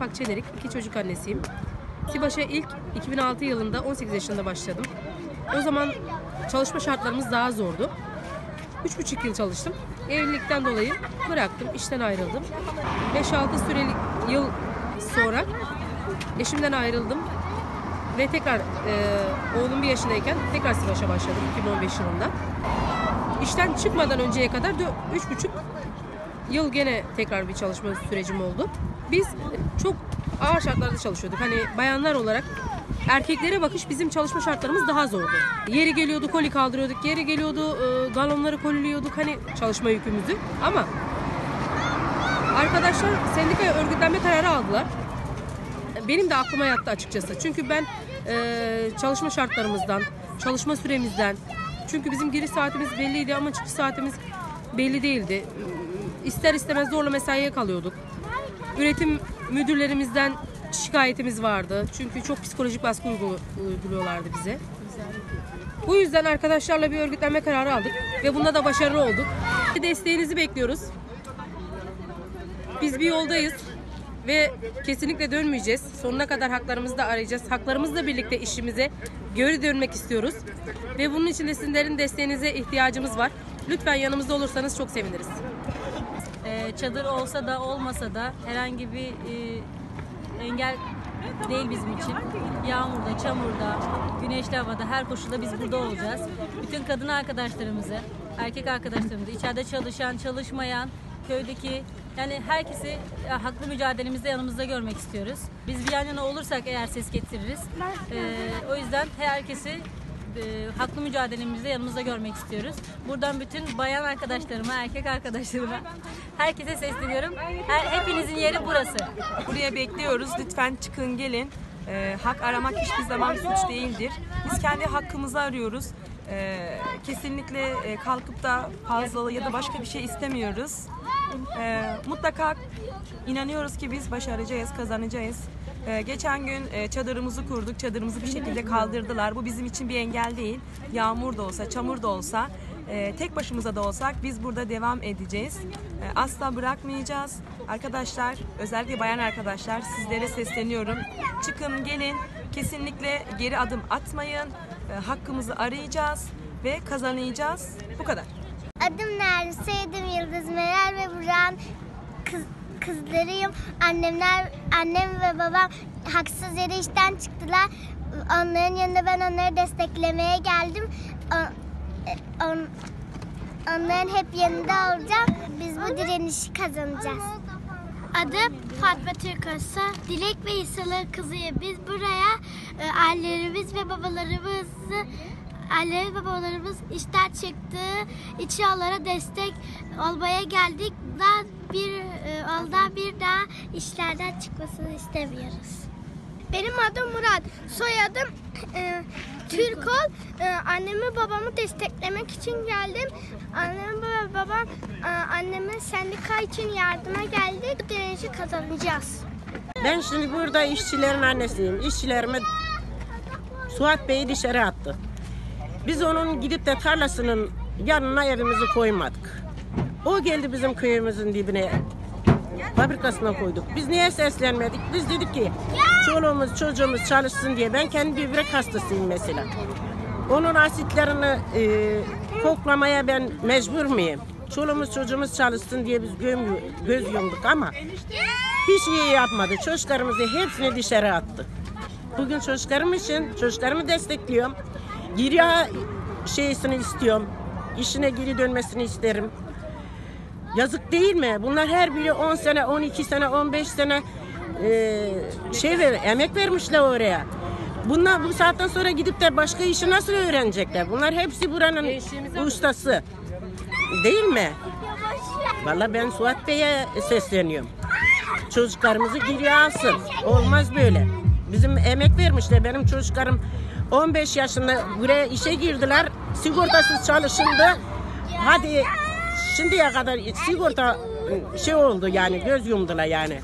Akçenerik, iki çocuk annesiyim. Sibaş'a ilk 2006 yılında 18 yaşında başladım. O zaman çalışma şartlarımız daha zordu. 3,5 yıl çalıştım. Evlilikten dolayı bıraktım, işten ayrıldım. 5-6 süreli yıl sonra eşimden ayrıldım. Ve tekrar e, oğlum bir yaşındayken tekrar Sivaş'a başladım 2015 yılında. İşten çıkmadan önceye kadar dö- üç buçuk yıl gene tekrar bir çalışma sürecim oldu. Biz çok ağır şartlarda çalışıyorduk. Hani bayanlar olarak erkeklere bakış bizim çalışma şartlarımız daha zordu. Yeri geliyordu koli kaldırıyorduk, yeri geliyordu e, galonları koliliyorduk hani çalışma yükümüzü. Ama arkadaşlar sendikaya örgütlenme kararı aldılar. Benim de aklıma yattı açıkçası. Çünkü ben e, çalışma şartlarımızdan, çalışma süremizden, çünkü bizim giriş saatimiz belliydi ama çıkış saatimiz belli değildi. İster istemez zorla mesaiye kalıyorduk. Üretim müdürlerimizden şikayetimiz vardı. Çünkü çok psikolojik baskı uygulu- uyguluyorlardı bize. Bu yüzden arkadaşlarla bir örgütlenme kararı aldık ve bunda da başarılı olduk. Desteğinizi bekliyoruz. Biz bir yoldayız ve kesinlikle dönmeyeceğiz. Sonuna kadar haklarımızı da arayacağız. Haklarımızla birlikte işimize geri dönmek istiyoruz. Ve bunun için de sizlerin desteğinize ihtiyacımız var. Lütfen yanımızda olursanız çok seviniriz. Çadır olsa da olmasa da herhangi bir e, engel değil bizim için. Yağmurda, çamurda, güneşli havada her koşulda biz burada olacağız. Bütün kadın arkadaşlarımızı, erkek arkadaşlarımızı, içeride çalışan, çalışmayan, köydeki yani herkesi e, haklı mücadelemizde yanımızda görmek istiyoruz. Biz bir yan yana olursak eğer ses getiririz. Ee, o yüzden herkesi e, haklı mücadelemizde yanımızda görmek istiyoruz. Buradan bütün bayan arkadaşlarıma, erkek arkadaşlarıma, herkese sesleniyorum. Her, hepinizin yeri burası. Buraya bekliyoruz. Lütfen çıkın gelin. Ee, hak aramak hiçbir zaman suç değildir. Biz kendi hakkımızı arıyoruz. Ee, kesinlikle e, kalkıp da fazlalı ya da başka bir şey istemiyoruz. Ee, mutlaka inanıyoruz ki biz başaracağız, kazanacağız. Ee, geçen gün e, çadırımızı kurduk. Çadırımızı bir şekilde kaldırdılar. Bu bizim için bir engel değil. Yağmur da olsa, çamur da olsa, e, tek başımıza da olsak biz burada devam edeceğiz. E, asla bırakmayacağız. Arkadaşlar, özellikle bayan arkadaşlar sizlere sesleniyorum. Çıkın gelin. Kesinlikle geri adım atmayın. E, hakkımızı arayacağız ve kazanacağız. Bu kadar. Adım Nermin, soyadım Yıldız Meral Burak'ın kız, kızlarıyım. Annemler, annem ve babam haksız yere işten çıktılar. Onların yanında ben onları desteklemeye geldim. O- e, on- onların hep yanında olacağım. Biz bu direnişi kazanacağız. Adım Fatma Türkosa. Dilek ve İsa'ların kızıyım. Biz buraya e, ailelerimiz ve babalarımızı Anne ve babalarımız işten çıktı. İçi onlara destek olmaya geldik. Daha bir e, ondan bir daha işlerden çıkmasını istemiyoruz. Benim adım Murat. Soyadım e, Türkol. E, annemi babamı desteklemek için geldim. Annem ve babam e, anneme sendika için yardıma geldi. Bu direnişi kazanacağız. Ben şimdi burada işçilerin annesiyim. İşçilerimi Suat Bey'i dışarı attı. Biz onun gidip de tarlasının yanına evimizi koymadık. O geldi bizim köyümüzün dibine fabrikasına koyduk. Biz niye seslenmedik? Biz dedik ki çoluğumuz çocuğumuz çalışsın diye. Ben kendi böbrek hastasıyım mesela. Onun asitlerini e, koklamaya ben mecbur muyum? Çoluğumuz çocuğumuz çalışsın diye biz göm- göz yumduk ama hiç iyi yapmadı. Çocuklarımızı hepsini dışarı attı. Bugün çocuklarım için çocuklarımı destekliyorum. Geri şeysini istiyorum. İşine geri dönmesini isterim. Yazık değil mi? Bunlar her biri 10 sene, 12 sene, 15 sene e, şey ver, emek vermişler oraya. Bunlar bu saatten sonra gidip de başka işi nasıl öğrenecekler? Bunlar hepsi buranın ustası. Değil mi? Vallahi ben Suat Bey'e sesleniyorum. Çocuklarımızı geri alsın. Olmaz böyle. Bizim emek vermişler. Benim çocuklarım 15 yaşında buraya işe girdiler. Sigortasız çalışıldı. Hadi şimdiye kadar sigorta şey oldu yani göz yumdular yani.